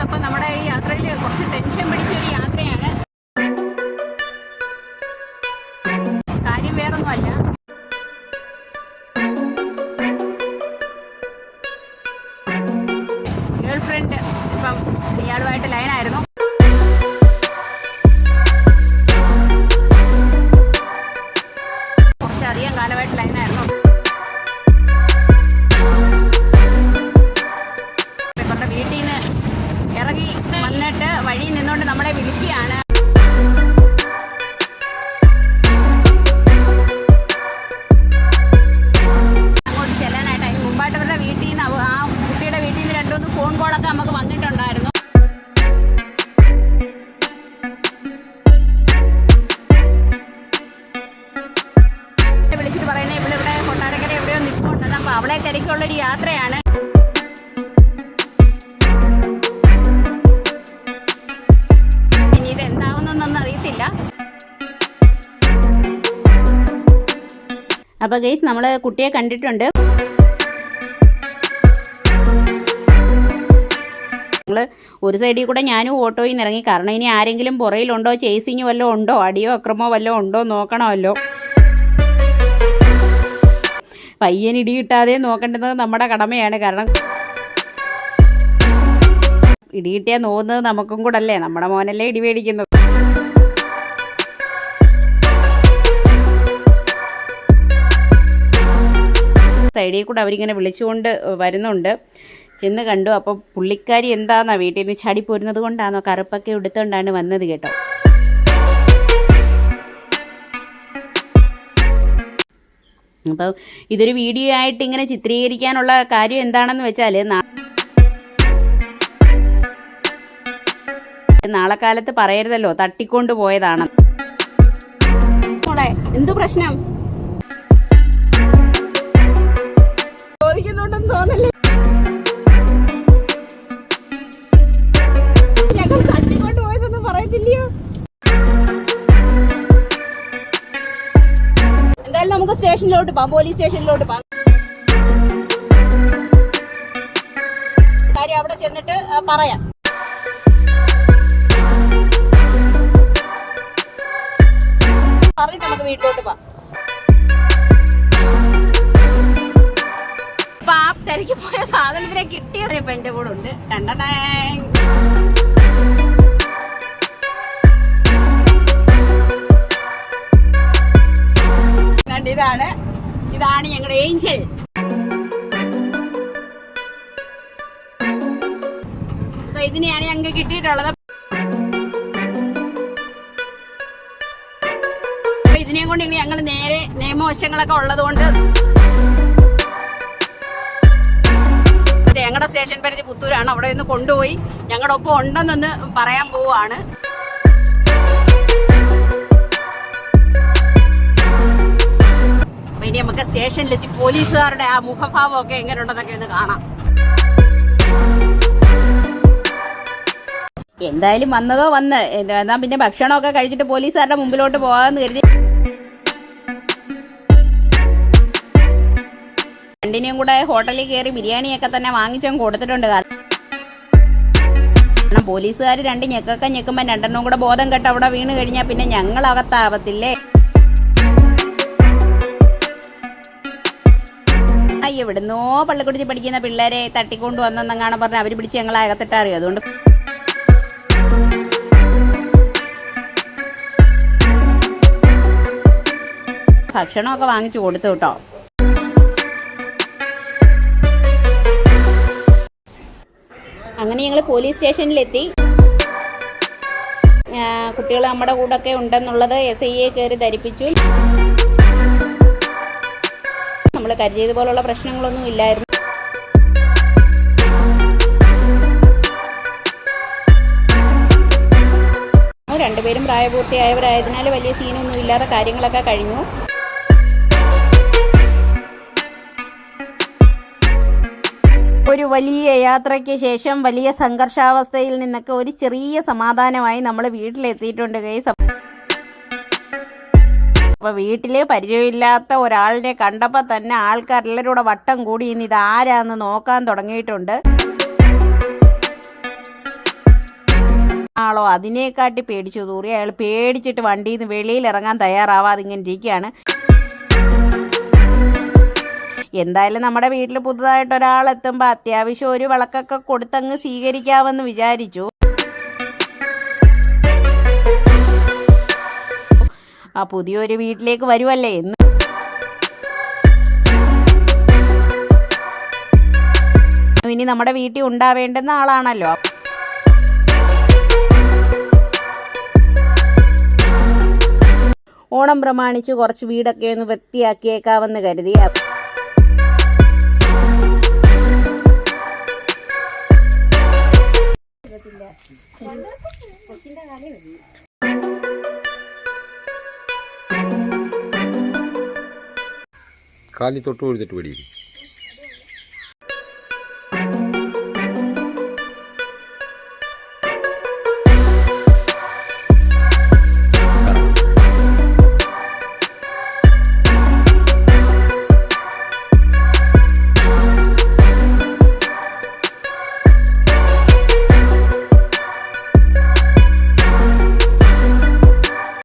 Guys അപ്പം നമ്മുടെ ഈ യാത്രയിൽ കുറച്ച് ടെൻഷൻ പിടിച്ചൊരു യാത്രയാണ്. കാര്യം വേറൊന്നുമല്ല. ഗേൾ ഫ്രണ്ട് ഇപ്പം ഇയാളുമായിട്ട് ലൈനായിരുന്നു തിരക്കുള്ളൊരു യാത്രയാണ്. ഇനി ഇത് എന്താവുന്നൊന്നും അറിയത്തില്ല അപ്പോൾ ഗൈസ് നമ്മൾ കുട്ടിയെ കണ്ടിട്ടുണ്ട്. ഞങ്ങൾ ഒരു സൈഡിൽ കൂടെ ഞാനും ഓട്ടോയിൽ നിന്ന് ഇറങ്ങി. കാരണം ഇനി ആരെങ്കിലും പുറയിലുണ്ടോ ചേസിങ് വല്ലതും ഉണ്ടോ? അടിയോ അക്രമോ വല്ലതും ഉണ്ടോ? നോക്കണമല്ലോ. പയ്യൻ ഇടി കിട്ടാതെ നോക്കേണ്ടത് നമ്മുടെ കടമയാണ്. കാരണം ഇടി കിട്ടിയാൽ നോക്കുന്നത് നമുക്കും കൂടെ അല്ലേ നമ്മുടെ മോനല്ലേ ഇടി മേടിക്കുന്നത്. സൈഡിൽ കൂടെ അവരിങ്ങനെ വിളിച്ചുകൊണ്ട് വരുന്നുണ്ട്. ചെന്ന് കണ്ടു. അപ്പോൾ പുള്ളിക്കാരി എന്താന്നാ വീട്ടിൽ നിന്ന് ചാടി പോരുന്നത് കൊണ്ടാണോ കറുപ്പൊക്കെ എടുത്തുകൊണ്ടാണ് വന്നത് കേട്ടോ. അപ്പോൾ ഇതൊരു വീഡിയോ ആയിട്ട് ഇങ്ങനെ ചിത്രീകരിക്കാനുള്ള കാര്യം എന്താണെന്ന് വെച്ചാൽ നാളെ കാലത്ത് പറയരുതല്ലോ തട്ടിക്കൊണ്ട് പോയതാണ്. എന്ത് പ്രശ്നം? ചോദിക്കുന്നുണ്ടെന്ന് തോന്നല്ലേ? എന്തായാലും നമുക്ക് സ്റ്റേഷനിലോട്ട് പോകാം പോലീസ് സ്റ്റേഷനിലോട്ട് പോകാം. കാര്യം അവിടെ ചെന്നിട്ട് പറയാം. പറഞ്ഞിട്ട് നമുക്ക് വീട്ടിലോട്ട് പോകാം. തിരക്കി പോയ സാധനത്തിനെ കിട്ടിയത് ഇപ്പൊ എന്റെ കൂടെ ഉണ്ട്. രണ്ടെണ്ണ അപ്പൊ ഇതിനെയാണ് ഞങ്ങൾക്ക് കിട്ടിയിട്ടുള്ളത്. ഇതിനെയും കൊണ്ട് ഇനി ഞങ്ങൾ നേരെ നിയമവശങ്ങളൊക്കെ ഉള്ളത് കൊണ്ട് ഞങ്ങളുടെ സ്റ്റേഷൻ പരിധി പുത്തൂരാണ്. അവിടെ നിന്ന് കൊണ്ടുപോയി ഞങ്ങളുടെ ഒപ്പം ഉണ്ടെന്നൊന്ന് പറയാൻ പോവാണ് ഇനി നമുക്ക് സ്റ്റേഷനിലെത്തി പോലീസുകാരുടെ ആ മുഖഭാവമൊക്കെ എങ്ങനെയുണ്ടെന്നൊക്കെ ഒന്ന് കാണാം. എന്തായാലും വന്നതോ വന്ന്. എന്നാ പിന്നെ ഭക്ഷണമൊക്കെ കഴിച്ചിട്ട് പോലീസുകാരുടെ മുമ്പിലോട്ട് പോകാമെന്ന് കരുതി. രണ്ടിനെയും കൂടെ ഹോട്ടലിൽ കയറി ബിരിയാണിയൊക്കെ തന്നെ വാങ്ങിച്ചും കൊടുത്തിട്ടുണ്ട്. കാരണം പോലീസുകാർ രണ്ട് ഞെക്കൊക്കെ ഞെക്കുമ്പോൾ രണ്ടെണ്ണം കൂടെ ബോധം കെട്ട് അവിടെ വീണ് കഴിഞ്ഞാൽ പിന്നെ ഞങ്ങൾ അകത്താവത്തില്ലേ എവിടുന്നോ പള്ളിക്കുടിച്ച് പഠിക്കുന്ന പിള്ളേരെ തട്ടിക്കൊണ്ടു വന്നെന്നങ്ങാണ് പറഞ്ഞ് അവർ പിടിച്ച് ഞങ്ങളെ അകത്തിട്ട് അറിയും അതുകൊണ്ട് ഭക്ഷണമൊക്കെ വാങ്ങിച്ചു കൊടുത്തു കേട്ടോ. അങ്ങനെ ഞങ്ങൾ പോലീസ് സ്റ്റേഷനിലെത്തി. കുട്ടികൾ നമ്മുടെ കൂടെയൊക്കെ ഉണ്ടെന്നുള്ളത് എസ് ഐയെ കയറി ധരിപ്പിച്ചു. നമ്മൾ കരുതിയത് പോലുള്ള പ്രശ്നങ്ങളൊന്നും ഇല്ലായിരുന്നു. രണ്ടുപേരും പ്രായപൂർത്തിയായവരായതിനാൽ വലിയ സീനൊന്നും ഇല്ലാതെ കാര്യങ്ങളൊക്കെ കഴിഞ്ഞു. ഒരു വലിയ യാത്രയ്ക്ക് ശേഷം വലിയ സംഘർഷാവസ്ഥയിൽ നിന്നൊക്കെ ഒരു ചെറിയ സമാധാനമായി നമ്മൾ വീട്ടിലെത്തിയിട്ടുണ്ട് കൈ അപ്പോൾ വീട്ടിൽ പരിചയമില്ലാത്ത ഒരാളിനെ കണ്ടപ്പോൾ തന്നെ ആൾക്കാരെല്ലാവരും വട്ടം കൂടി ഇനി ഇത് ആരാന്ന് നോക്കാൻ തുടങ്ങിയിട്ടുണ്ട്. ആളോ അതിനെക്കാട്ടി പേടിച്ചു തൂറി അയാൾ പേടിച്ചിട്ട് വണ്ടിയിൽ നിന്ന് വെളിയിൽ ഇറങ്ങാൻ തയ്യാറാവാതിങ്ങനെ ഇരിക്കുകയാണ്. എന്തായാലും നമ്മുടെ വീട്ടിൽ പുതുതായിട്ട് ഒരാൾ എത്തുമ്പോൾ അത്യാവശ്യം ഒരു വിളക്കൊക്കെ കൊടുത്തങ്ങ് സ്വീകരിക്കാമെന്ന് വിചാരിച്ചു. ആ പുതിയൊരു വീട്ടിലേക്ക് വരുമല്ലേ എന്ന് ഇനി നമ്മുടെ വീട്ടിൽ ഉണ്ടാവേണ്ടുന്ന ആളാണല്ലോ. ഓണം പ്രമാണിച്ച് കുറച്ച് വീടൊക്കെ ഒന്ന് വൃത്തിയാക്കിയേക്കാമെന്ന് കരുതി. കാലി തൊട്ട് കൊടുത്തിട്ട് പിടിക്കും.